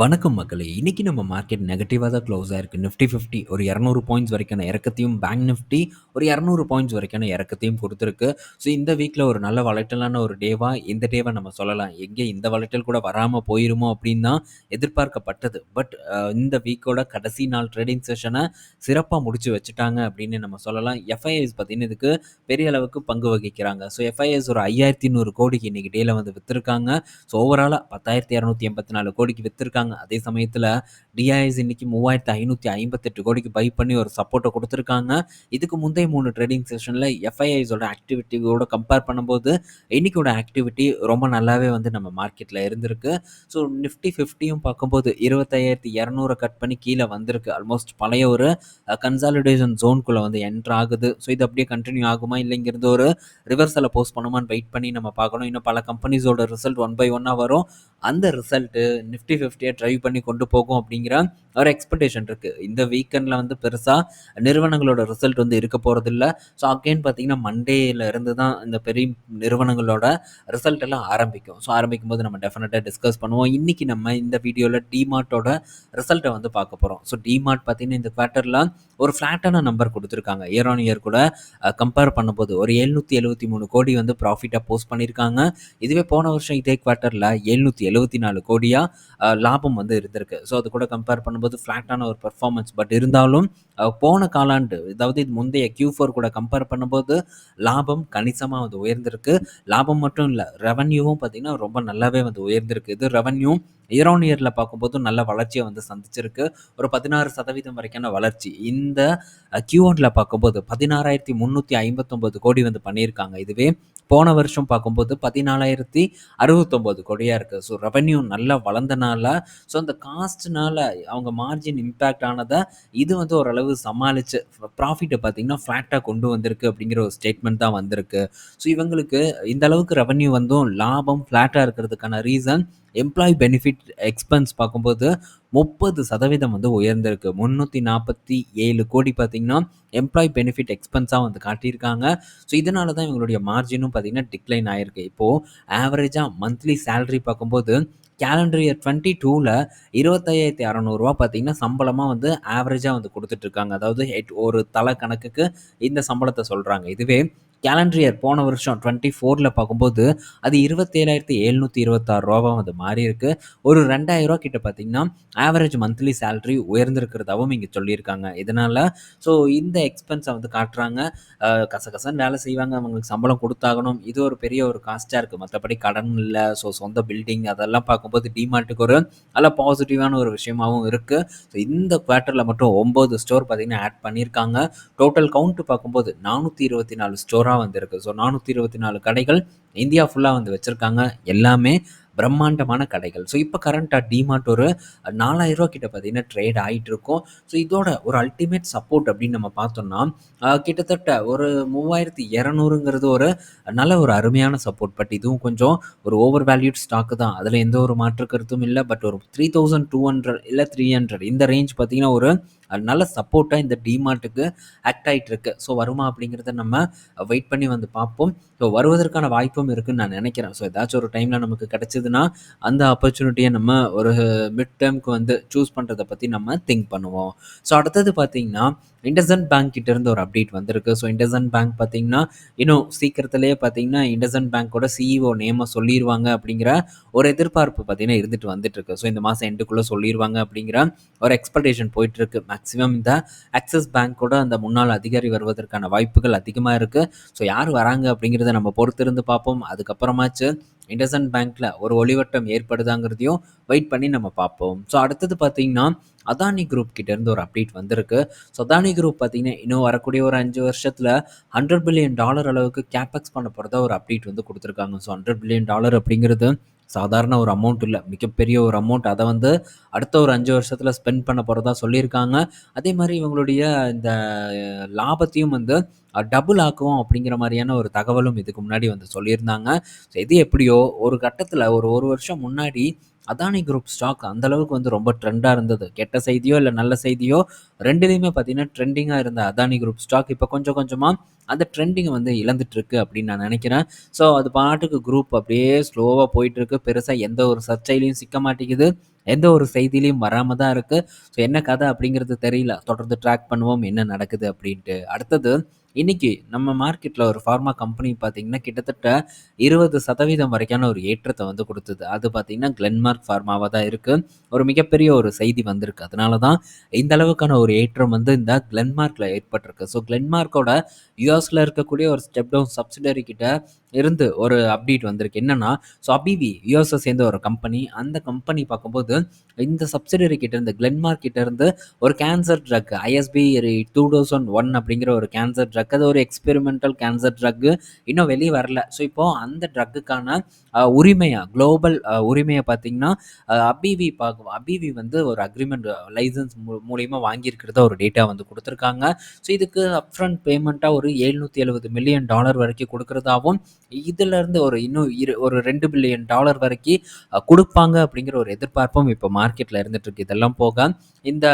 வணக்கம் மக்களே! இன்றைக்கி நம்ம மார்க்கெட் நெகட்டிவாக தான் க்ளோஸ் ஆயிருக்கு. நிஃப்டி 50 ஒரு 200 பாயிண்ட்ஸ் வரைக்கான இறக்கத்தையும், பேங்க் நிஃப்டி ஒரு 200 பாயிண்ட்ஸ் வரைக்கான இறக்கத்தையும் கொடுத்துருக்கு ஸோ இந்த வீக்கில் ஒரு நல்ல வளட்டலான ஒரு டேவாக இந்த டேவை நம்ம சொல்லலாம். எங்கே இந்த வளட்டல் கூட வராமல் போயிருமோ அப்படின்னு தான் எதிர்பார்க்கப்பட்டது. பட் இந்த வீக்கோட கடைசி நாள் ட்ரேடிங் செஷனை சிறப்பாக முடிச்சு வச்சுட்டாங்க அப்படின்னு நம்ம சொல்லலாம். எஃப்ஐஎஸ் பார்த்தீங்கன்னா, இதுக்கு பெரிய அளவுக்கு பங்கு வகிக்கிறாங்க. ஸோ எஃப்ஐஎஸ் ஒரு 5200 கோடிக்கு இன்றைக்கி டேயில் வந்து விற்றுருக்காங்க ஸோ ஓவராலாக பத்தாயிரத்தி இரநூத்தி எண்பத்தி நாலு கோடிக்கு விற்றுருக்காங்க சொல்கிறாங்க அதே சமயத்தில் டிஐஎஸ் இன்னைக்கு 3,558 கோடிக்கு பை பண்ணி ஒரு சப்போர்ட்டை கொடுத்துருக்காங்க இதுக்கு முந்தைய மூணு ட்ரேடிங் செஷன்ல எஃப்ஐஐஸோட ஆக்டிவிட்டியோட கம்பேர் பண்ணும்போது, இன்னைக்கோட ஆக்டிவிட்டி ரொம்ப நல்லாவே வந்து நம்ம மார்க்கெட்டில் இருந்திருக்கு. ஸோ நிஃப்டி 50யும் பார்க்கும்போது 25,200 கட் பண்ணி கீழே வந்திருக்கு. ஆல்மோஸ்ட் பழைய ஒரு கன்சாலிடேஷன் ஜோன்குள்ளே வந்து என்ட்ரு ஆகுது. ஸோ இது அப்படியே கண்டினியூ ஆகுமா? இல்லைங்கிறது ஒரு ரிவர்ஸில் போஸ்ட் பண்ணுமான்னு வெயிட் பண்ணி நம்ம பார்க்கணும். இன்னும் பல கம்பெனிஸோட ரிசல்ட் ஒன் பை ஒன்னாக வரும். அந்த ரிசல்ட்டு நிஃப்டி 50ய ட்ரைவ் பண்ணி கொண்டு போகும் அப்படிங்கிற ஒரு எக்ஸ்பெக்டேஷன் இருக்கு. இந்த வீக்கெண்ட்ல வந்து பெருசா நிறுவனங்களோட ரிசல்ட் வந்து இருக்க போகிறதில்ல ஸோ அகைன் பார்த்தீங்கன்னா, மண்டேல இருந்து தான் இந்த பெரிய நிறுவனங்களோட ரிசல்ட் எல்லாம் ஆரம்பிக்கும். ஸோ ஆரம்பிக்கும் போது நம்ம டெஃபினட்டாக டிஸ்கஸ் பண்ணுவோம். இன்னைக்கு நம்ம இந்த வீடியோவில் டிமார்ட்டோட ரிசல்ட்டை வந்து பார்க்க போகிறோம் ஸோ டிமார்ட் பார்த்தீங்கன்னா, இந்த குவார்ட்டர்ல ஒரு ஃப்ளாட்டான நம்பர் கொடுத்துருக்காங்க இயர் ஆன் இயர் கூட கம்பேர் பண்ணும்போது ஒரு 773 கோடி வந்து ப்ராஃபிட்டாக போஸ்ட் பண்ணியிருக்காங்க. இதுவே போன வருஷம் இதே குவார்ட்டர்ல 774 கோடியா அ லாபம் வந்து இருந்திருக்கு. ஸோ அது கூட கம்பேர் பண்ணும்போது ஃப்ளாட்டான ஒரு பர்ஃபார்மன்ஸ் பட் இருந்தாலும் போன காலாண்டு அதாவது இது முந்தைய Q4 கூட கம்பேர் பண்ணும்போது லாபம் கணிசமாக வந்து உயர்ந்திருக்கு. லாபம் மட்டும் இல்லை ரெவன்யூவும் பார்த்தீங்கன்னா, ரொம்ப நல்லாவே வந்து உயர்ந்திருக்கு. இது ரெவன்யூ இயர் ஆன் இயரில் பார்க்கும்போது நல்ல வளர்ச்சியை வந்து சந்திச்சிருக்கு. ஒரு 16% வரைக்கான வளர்ச்சி. இந்த கியூ Q1ல பார்க்கும்போது 16,359 கோடி வந்து பண்ணியிருக்காங்க. இதுவே போன வருஷம் பார்க்கும்போது பதினாலாயிரத்தி அறுபத்தொம்போது கோடியாக இருக்குது ஸோ ரெவன்யூ நல்லா வளர்ந்தனால, ஸோ அந்த காஸ்ட்னால அவங்க மார்ஜின் இம்பேக்ட் ஆனதை இது வந்து ஓரளவு சமாளிச்சு ப்ராஃபிட்டை பார்த்தீங்கன்னா, ஃப்ளாட்டாக கொண்டு வந்திருக்கு அப்படிங்கிற ஒரு ஸ்டேட்மெண்ட் தான் வந்திருக்கு. ஸோ இவங்களுக்கு இந்த அளவுக்கு ரெவன்யூ வந்தும் லாபம் ஃப்ளாட்டாக இருக்கிறதுக்கான ரீசன் எம்ப்ளாயி பெனிஃபிட் எக்ஸ்பென்ஸ் பார்க்கும்போது 30% வந்து உயர்ந்திருக்கு. 347 கோடி பார்த்தீங்கன்னா, எம்ப்ளாயி பெனிஃபிட் எக்ஸ்பென்ஸாக வந்து காட்டியிருக்காங்க. ஸோ இதனால தான் இவங்களுடைய மார்ஜினும் பார்த்தீங்கன்னா, டிக்ளைன் ஆயிருக்கு. இப்போது ஆவரேஜாக மந்த்லி சேலரி பார்க்கும்போது கேலண்டர் இயர் டுவெண்ட்டி டூவில் இருபத்தையாயிரத்தி அறநூறுவா பார்த்தீங்கன்னா, சம்பளமாக வந்து ஆவரேஜாக வந்து கொடுத்துட்ருக்காங்க அதாவது ஹெட் ஒரு தலை கணக்குக்கு இந்த சம்பளத்தை சொல்கிறாங்க இதுவே கேலண்டர் இயர் போன வருஷம் 24ல பார்க்கும்போது அது ரூ. 27,726வா வந்து மாறியிருக்கு. ஒரு ரூ. 2,000 கிட்ட பார்த்தீங்கன்னா, ஆவரேஜ் மந்த்லி சேலரி உயர்ந்திருக்கிறதாவும் இங்கே சொல்லியிருக்காங்க. இதனால் ஸோ இந்த எக்ஸ்பென்ஸை வந்து காட்டுறாங்க. அ கசகசன்னு வேலை செய்வாங்க. அவங்களுக்கு சம்பளம் கொடுத்தாகணும் இது ஒரு பெரிய ஒரு காஸ்ட்டாக இருக்குது மற்றபடி கடன் இல்லை ஸோ சொந்த பில்டிங் அதெல்லாம் பார்க்கும்போது டிமார்ட்டுக்கு ஒரு நல்ல பாசிட்டிவான ஒரு விஷயமாகவும் இருக்குது ஸோ இந்த குவார்ட்டரில் மட்டும் ஒம்பது ஸ்டோர் பார்த்தீங்கன்னா, ஆட் பண்ணியிருக்காங்க. டோட்டல் கவுண்ட் பார்க்கும்போது நானூற்றி இருபத்தி நாலு ஸ்டோர் வந்து வந்திருக்கு ஸோ 424 கடைகள் இந்தியா ஃபுல்லாக வந்து வச்சுருக்காங்க எல்லாமே பிரம்மாண்டமான கடைகள். ஸோ இப்போ கரண்ட்டாக டிமார்ட் ஒரு நாலாயிரரூவா கிட்ட பார்த்தீங்கன்னா, ட்ரேட் ஆகிட்டு இருக்கும். ஸோ இதோட ஒரு அல்டிமேட் சப்போர்ட் அப்படின்னு நம்ம பார்த்தோம்னா, கிட்டத்தட்ட ஒரு 3,200ங்கிறது ஒரு நல்ல ஒரு அருமையான சப்போர்ட். பட் இதுவும் கொஞ்சம் ஒரு ஓவர் வேல்யூட் ஸ்டாக்கு தான். அதில் எந்த ஒரு மாற்று கருத்தும் இல்லை பட் ஒரு த்ரீ தௌசண்ட் டூ ஹண்ட்ரட் இல்லை த்ரீ ஹண்ட்ரட் இந்த ரேஞ்ச் பார்த்தீங்கன்னா, ஒரு நல்ல சப்போர்ட்டாக இந்த டிமார்ட்டுக்கு ஆக்ட் ஆகிட்டு இருக்கு. ஸோ வருமா அப்படிங்கிறத நம்ம வெயிட் பண்ணி வந்து பார்ப்போம். ஸோ வருவதற்கான வாய்ப்பும் இருக்குன்னு நான் நினைக்கிறேன். ஸோ ஏதாச்சும் ஒரு டைமில் நமக்கு கிடைச்சதுன்னா, அந்த ஆப்பர்ச்சுனிட்டியை நம்ம ஒரு மிட் டேர்முக்கு வந்து சூஸ் பண்ணுறதை பற்றி நம்ம திங்க் பண்ணுவோம். ஸோ அடுத்தது பார்த்தீங்கன்னா, இண்டசன் பேங்க் கிட்ட இருந்து ஒரு அப்டேட் வந்திருக்கு. ஸோ இண்டசன் பேங்க் பார்த்தீங்கன்னா, இன்னும் சீக்கிரத்திலேயே பார்த்தீங்கன்னா, இண்டசன் பேங்க்கோட சிஇஓ நேமை சொல்லிடுவாங்க அப்படிங்கிற ஒரு எதிர்பார்ப்பு பார்த்தீங்கன்னா, இருந்துட்டு வந்துட்டு இருக்கு. ஸோ இந்த மாதம் எண்டுக்குள்ள சொல்லிருவாங்க அப்படிங்கிற ஒரு எக்ஸ்பெக்டேஷன் போயிட்டு இருக்கு. மேக்ஸிமம் இந்த ஆக்சிஸ் பேங்க்கோட அந்த முன்னாள் அதிகாரி வருவதற்கான வாய்ப்புகள் அதிகமாக இருக்குது ஸோ யார் வராங்க அப்படிங்கிறத நம்ம பொறுத்திருந்து பார்ப்போம். அதுக்கப்புறமாச்சு இண்டசன் பேங்க்கில் ஒரு ஒளிவட்டம் ஏற்படுதாங்கிறதையும் வெயிட் பண்ணி நம்ம பார்ப்போம். ஸோ அடுத்தது பார்த்தீங்கன்னா, அதானி குரூப் கிட்டேருந்து ஒரு அப்டேட் வந்திருக்கு. ஸோ அதானி குரூப் பார்த்தீங்கன்னா, இன்னும் வரக்கூடிய ஒரு அஞ்சு வருஷத்தில் ஹண்ட்ரட் பில்லியன் டாலர் அளவுக்கு கேபெக்ஸ் பண்ண போகிறதா ஒரு அப்டேட் வந்து கொடுத்துருக்காங்க ஸோ ஹண்ட்ரட் பில்லியன் டாலர் அப்படிங்கிறது சாதாரண ஒரு அமௌண்ட் இல்லை மிகப்பெரிய ஒரு அமௌண்ட். அதை வந்து அடுத்த ஒரு அஞ்சு வருஷத்தில் ஸ்பெண்ட் பண்ண போகிறதா சொல்லியிருக்காங்க. அதே மாதிரி இவங்களுடைய இந்த லாபத்தையும் வந்து டபுள் ஆக்குவோம் அப்படிங்கிற மாதிரியான ஒரு தகவலும் இதுக்கு முன்னாடி வந்து சொல்லியிருந்தாங்க. ஸோ எது எப்படியோ ஒரு கட்டத்தில் ஒரு ஒரு வருஷம் முன்னாடி அதானி குரூப் ஸ்டாக் அந்தளவுக்கு வந்து ரொம்ப ட்ரெண்டாக இருந்தது. கெட்ட செய்தியோ, இல்லை நல்ல செய்தியோ ரெண்டுலேயுமே பார்த்தீங்கன்னா, ட்ரெண்டிங்காக இருந்த அதானி குரூப் ஸ்டாக் இப்போ கொஞ்சம் கொஞ்சமாக அந்த ட்ரெண்டிங்கை வந்து இழந்துட்டு இருக்கு அப்படின்னு நான் நினைக்கிறேன். ஸோ அது பாட்டுக்கு குரூப் அப்படியே ஸ்லோவாக போயிட்டு இருக்கு. எந்த ஒரு சர்ச்சையிலையும் சிக்க மாட்டேங்குது. எந்த ஒரு செய்தியிலையும் வராமல் தான் இருக்குது ஸோ என்ன கதை அப்படிங்கிறது தெரியல. தொடர்ந்து ட்ராக் பண்ணுவோம் என்ன நடக்குது அப்படின்ட்டு. அடுத்தது இன்னைக்கு நம்ம மார்க்கெட்ல ஒரு ஃபார்மா கம்பெனி பார்த்தீங்கன்னா, கிட்டத்தட்ட 20% வரைக்கான ஒரு ஏற்றத்தை வந்து கொடுத்தது அது பார்த்தீங்கன்னா, கிளென்மார்க் ஃபார்மாவாக தான் இருக்கு. ஒரு மிகப்பெரிய ஒரு செய்தி வந்திருக்கு. அதனால தான் இந்த அளவுக்கான ஒரு ஏற்றம் வந்து இந்த கிளென்மார்க்ல ஏற்பட்டிருக்கு. ஸோ கிளென்மார்க்கோட யுஎஸ்ல இருக்கக்கூடிய ஒரு ஸ்டெப் டவுன் சப்சிடரி கிட்ட இருந்து ஒரு அப்டேட் வந்திருக்கு. என்னன்னா, ஸோ அபிவி யூஎஸ்எஸ் சேர்ந்த ஒரு கம்பெனி. அந்த கம்பெனி பார்க்கும்போது இந்த சப்சிடரி கிட்ட இருந்து கிளென்மார்க் கிட்ட இருந்து ஒரு கேன்சர் ட்ரக் ஐஎஸ்பி 2001 அப்படிங்கிற ஒரு கேன்சர் ட்ரக் அது ஒரு எக்ஸ்பெரிமெண்டல் கேன்சர் ட்ரக் இன்னும் வெளியே வரல. ஸோ இப்போ அந்த ட்ரக்குக்கான உரிமையா குளோபல் உரிமையை பார்த்தீங்கன்னா, அபிவி பார்க்க அபிவி வந்து ஒரு அக்ரிமெண்ட் லைசன்ஸ் மூ மூலியமா வாங்கியிருக்கிறத ஒரு டேட்டா வந்து கொடுத்துருக்காங்க ஸோ இதுக்கு அப்ரண்ட் பேமெண்ட்டாக ஒரு $770 மில்லியன் டாலர் வரைக்கும் கொடுக்குறதாகவும் இதுலேருந்து ஒரு இன்னும் இரு ஒரு ரெண்டு பில்லியன் டாலர் வரைக்கும் கொடுப்பாங்க அப்படிங்கிற ஒரு எதிர்பார்ப்பும் இப்போ மார்க்கெட்ல இருந்துட்டு இருக்கு. இதெல்லாம் போக இந்த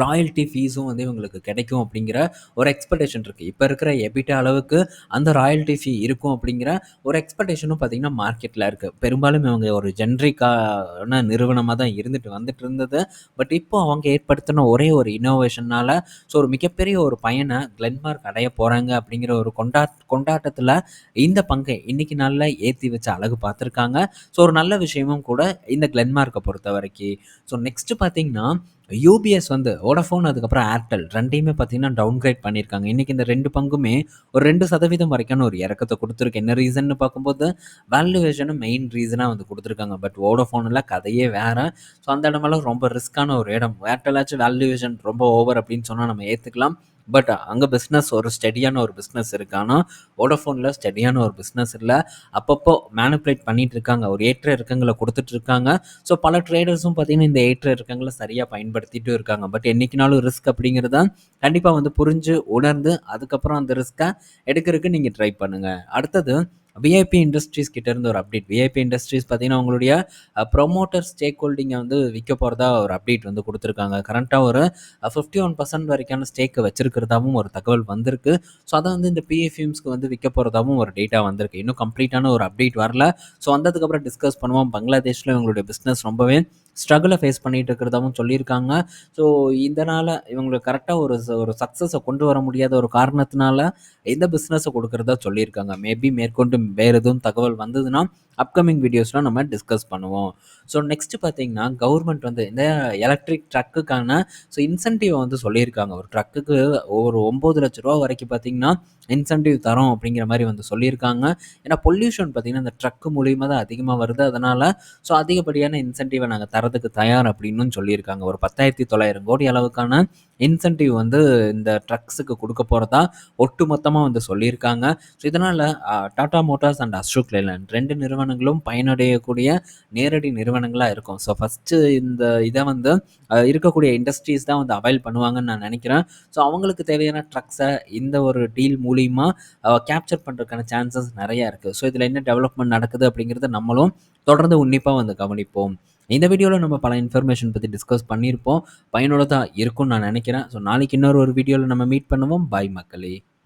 ராயல்டி ஃபீஸும் வந்து இவங்களுக்கு கிடைக்கும் அப்படிங்கிற ஒரு எக்ஸ்பெக்டேஷன் இருக்குது இப்போ இருக்கிற எபிட்டா அளவுக்கு அந்த ராயல்டி ஃபீ இருக்கும் அப்படிங்கிற ஒரு எக்ஸ்பெக்டேஷனும் பார்த்தீங்கன்னா, மார்க்கெட்டில் இருக்குது பெரும்பாலும் இவங்க ஒரு ஜென்ரிக்கான நிறுவனமாக தான் இருந்துட்டு வந்துட்டு இருந்தது. பட் இப்போ அவங்க ஏற்படுத்தின ஒரே ஒரு இன்னோவேஷனால் ஸோ ஒரு மிகப்பெரிய ஒரு பயனை கிளென்மார்க் அடைய போகிறாங்க அப்படிங்கிற ஒரு கொண்டாட் கொண்டாட்டத்தில் இந்த பங்கை இன்றைக்கி நாளில் ஏற்றி வச்சு அழகு பார்த்துருக்காங்க. ஸோ ஒரு நல்ல விஷயமும் கூட இந்த க்ளெண்ட்மார்க்கை பொறுத்த வரைக்கும் ஸோ நெக்ஸ்ட்டு பார்த்தீங்கன்னா, யூபிஎஸ் வந்து ஓடஃபோன் அதுக்கப்புறம் ஏர்டெல் ரெண்டையுமே பார்த்தீங்கன்னா, டவுன்கிரேட் பண்ணியிருக்காங்க. இன்றைக்கி இந்த ரெண்டு பங்குமே ஒரு ரெண்டு சதவீதம் வரைக்கான ஒரு இறக்கத்தை கொடுத்துருக்கு என்ன ரீசன்னு பார்க்கும்போது, வேல்யூவேஷனும் மெயின் ரீசனாக வந்து கொடுத்துருக்காங்க பட் ஓடஃபோனில் கதையே வேறு ஸோ அந்த இடமெல்லாம் ரொம்ப ரிஸ்க்கான ஒரு இடம். ஏர்டெல்லாச்சும் வேல்யூவேஷன் ரொம்ப ஓவர் அப்படின்னு சொன்னால் நம்ம ஏற்றுக்கலாம் பட் அங்கே பிஸ்னஸ் ஒரு ஸ்டெடியான ஒரு பிஸ்னஸ் இருக்கான்னா ஆனா ஸ்டெடியான ஒரு பிஸ்னஸ் இல்லை அப்பப்போ மேனுப்புலேட் பண்ணிட்டு இருக்காங்க. ஒரு ஏற்ற இருக்கங்களை கொடுத்துட்டு இருக்காங்க. ஸோ பல ட்ரேடர்ஸும் பார்த்தீங்கன்னா, இந்த ஏற்ற இருக்கங்களை சரியாக பயன்படுத்திட்டும் இருக்காங்க. பட் என்றைக்குனாலும் ரிஸ்க் அப்படிங்கிறத கண்டிப்பாக வந்து புரிஞ்சு, உணர்ந்து அதுக்கப்புறம் அந்த ரிஸ்க்கை எடுக்கிறதுக்கு நீங்கள் ட்ரை பண்ணுங்கள் அடுத்தது விஐபி இண்டஸ்ட்ரீஸ் கிட்டேருந்து ஒரு அப்டேட். விஐபி இண்டஸ்ட்ரீஸ் பார்த்தீங்கன்னா, அவங்களுடைய ப்ரொமோட்டர் ஸ்டேக் ஹோல்டிங்கை வந்து விற்க போகிறதா ஒரு அப்டேட் வந்து கொடுத்துருக்காங்க கரண்ட்டாக ஒரு ஃபிஃப்டி ஒன் பர்சன்ட் வரைக்கான ஸ்டேக்கை வச்சிருக்கிறதாவும் ஒரு தகவல் வந்திருக்கு. ஸோ அதை வந்து இந்த பிஎஃப்எம்ஸ்க்கு வந்து விற்க போகிறதாவும் ஒரு டேட்டா வந்திருக்கு. இன்னும் கம்ப்ளீட்டான ஒரு அப்டேட் வரல. ஸோ வந்ததுக்கப்புறம் டிஸ்கஸ் பண்ணுவோம். பங்களாதேஷில் இவங்களுடைய பிஸ்னஸ் ரொம்பவே ஸ்ட்ரகிளை ஃபேஸ் பண்ணிகிட்டு இருக்கிறதாவும் சொல்லியிருக்காங்க. ஸோ இதனால் இவங்களுக்கு கரெக்டாக ஒரு ஒரு சக்ஸஸை கொண்டு வர முடியாத ஒரு காரணத்தினால இந்த பிஸ்னஸை கொடுக்குறதா சொல்லியிருக்காங்க. மேபி மேற்கொண்டு வேறு எதுவும் தகவல் வந்ததுன்னா, அப்கமிங் வீடியோஸ்லாம் நம்ம டிஸ்கஸ் பண்ணுவோம். ஸோ நெக்ஸ்ட் பார்த்தீங்கன்னா, கவர்மெண்ட் வந்து இந்த எலக்ட்ரிக் ட்ரக்குக்கான ஸோ இன்சென்டிவ் வந்து சொல்லியிருக்காங்க. ஒரு ட்ரக்குக்கு ஒரு ஒன்போது லட்ச ரூபா வரைக்கும் பார்த்தீங்கன்னா, இன்சென்டிவ் தரோம் அப்படிங்கிற மாதிரி வந்து சொல்லியிருக்காங்க. ஏன்னா பொல்யூஷன் பார்த்தீங்கன்னா, இந்த ட்ரக் மூலியமாக தான் அதிகமாக வருது. அதனால் ஸோ அதிகப்படியான இன்சென்டிவை நாங்கள் தரதுக்கு தயார் அப்படின்னும் சொல்லியிருக்காங்க. ஒரு 10,900 கோடி அளவுக்கான இன்சென்டிவ் வந்து இந்த ட்ரக்ஸுக்கு கொடுக்க போகிறதா ஒட்டு மொத்தமாக வந்து சொல்லியிருக்காங்க. ஸோ இதனால் டாடா மோட்டார்ஸ் அண்ட் அசோக் லேலண்ட் 2 நிறுவனங்களும் பயனடையக்கூடிய நேரடி நிறுவனங்களாக இருக்கும். ஸோ ஃபஸ்ட்டு இந்த இதை வந்து இருக்கக்கூடிய இண்டஸ்ட்ரீஸ் தான் வந்து அவைல் பண்ணுவாங்கன்னு நான் நினைக்கிறேன் ஸோ அவங்களுக்கு தேவையான ட்ரக்ஸை இந்த ஒரு டீல் மூலியமா கேப்சர் பண்றதுக்கான சான்சஸ் நிறையா இருக்கு. ஸோ இதில் என்ன டெவலப்மெண்ட் நடக்குது அப்படிங்கிறத நம்மளும் தொடர்ந்து உன்னிப்பாக வந்து கவனிப்போம். இந்த வீடியோவில் நம்ம பல இன்ஃபர்மேஷன் பற்றி டிஸ்கஸ் பண்ணியிருப்போம். பயனுள்ளதாக இருக்கும்னு நான் நினைக்கிறேன் ஸோ நாளைக்கு இன்னொரு ஒரு வீடியோவில் நம்ம மீட் பண்ணுவோம். பாய் மக்களே!